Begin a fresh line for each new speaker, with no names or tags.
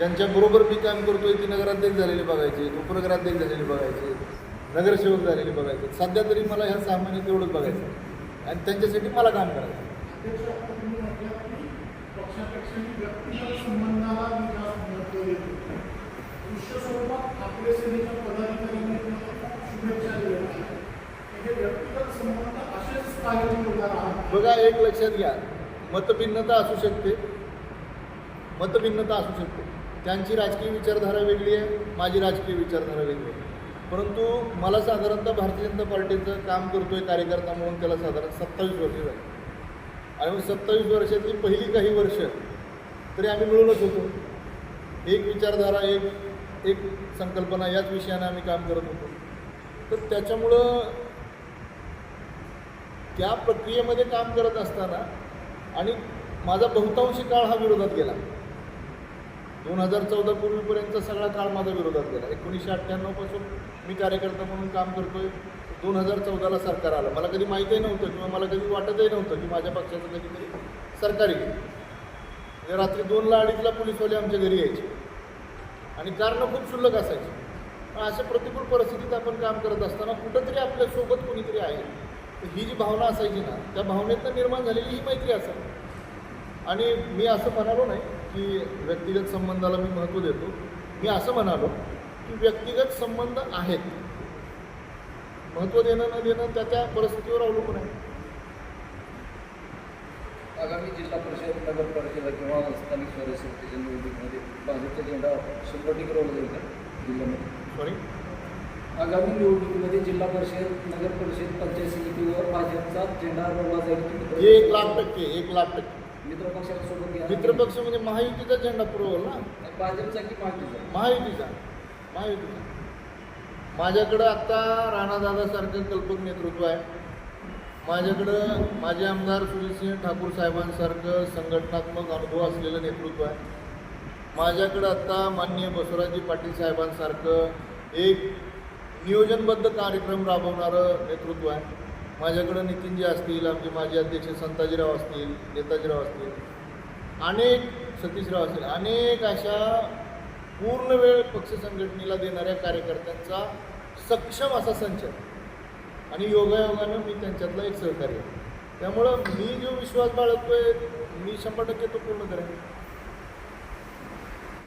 ज्यांच्या बरोबर मी काम करतोय ती नगराध्यक्ष झालेली बघायची उपनगराध्यक्ष झालेली बघायची नगरसेवक झालेली बघायचे. सध्या तरी मला ह्या सहा तेवढंच बघायचं आहे. आणि त्यांच्यासाठी मला काम करायचं
हे
बघा एक लक्षात घ्या. मतभिन्नता असू शकते. मतभिन्नता असू शकते. त्यांची राजकीय विचारधारा वेगळी आहे माझी राजकीय विचारधारा वेगळी आहे. परंतु मला साधारणतः भारतीय जनता पार्टीचं काम करतो आहे कार्यकर्ता म्हणून त्याला साधारण सत्तावीस वर्ष झाली. आणि मग सत्तावीस वर्षातली पहिली काही वर्ष तरी आम्ही मिळूनच होतो. एक विचारधारा एक एक संकल्पना याच विषयाने आम्ही काम करत होतो. तर त्याच्यामुळं त्या प्रक्रियेमध्ये काम करत असताना आणि माझा बहुतांशी काळ हा विरोधात गेला. दोन हजार चौदा पूर्वीपर्यंतचा सगळा काळ माझा विरोधात गेला. एकोणीसशे अठ्ठ्याण्णवपासून मी कार्यकर्ता म्हणून काम करतोय. दोन हजार चौदाला सरकार आलं. मला कधी माहीतही नव्हतं किंवा मला कधी वाटतही नव्हतं की माझ्या पक्षाचं कधीतरी सरकार येईल. म्हणजे रात्री दोनला अडीचला पोलीसवाले आमच्या घरी यायचे. आणि कारणं खूप शुल्लक असायची. पण अशा प्रतिकूल परिस्थितीत आपण काम करत असताना कुठंतरी आपल्यासोबत कोणीतरी आहे. तर ही जी भावना असायची ना त्या भावनेतनं निर्माण झालेली ही मैत्री असावी. आणि मी असं म्हणालो नाही की व्यक्तिगत संबंधाला मी महत्त्व देतो. मी असं म्हणालो की व्यक्तिगत संबंध आहेत. महत्त्व देणं न देणं त्या त्या परिस्थितीवर अवलंबून आहे.
आगामी जिल्हा परिषद नगर परिषद किंवा स्थानिक स्वराज्य संस्थेच्या निवडणुकीमध्ये भाजपचा झेंडा शंभर टक्के जाईल का जिल्ह्यामध्ये?
सॉरी
आगामी निवडणुकीमध्ये जिल्हा परिषद नगर परिषद पंचायत समितीवर भाजपचा झेंडा रोवला जाईल
एक लाख टक्के एक लाख टक्के.
मित्र पक्षासोबत घ्या
मित्रपक्ष म्हणजे महायुतीचा झेंडा पुरवल ना?
भाजपचा की पार्टीचा
महायुतीचा. महायुतीचा. माझ्याकडं आत्ता राणादादासारखं कल्पक नेतृत्व आहे. माझ्याकडं माझे आमदार सुनीलसिंह ठाकूर साहेबांसारखं संघटनात्मक अनुभव असलेलं नेतृत्व आहे. माझ्याकडं आत्ता माननीय बसवराजजी पाटील साहेबांसारखं एक नियोजनबद्ध कार्यक्रम राबवणारं नेतृत्व आहे. माझ्याकडं नितीनजी असतील आमचे माजी अध्यक्ष संताजीराव असतील नेताजीराव असतील अनेक सतीशराव असतील अनेक अशा पूर्ण वेळ पक्ष संघटनेला देणाऱ्या कार्यकर्त्यांचा सक्षम असा संच आणि योगायोगानं मी त्यांच्यातला एक सहकारी त्यामुळं मी जो विश्वास बाळगतोय मी शंभर टक्के तो पूर्ण करेन.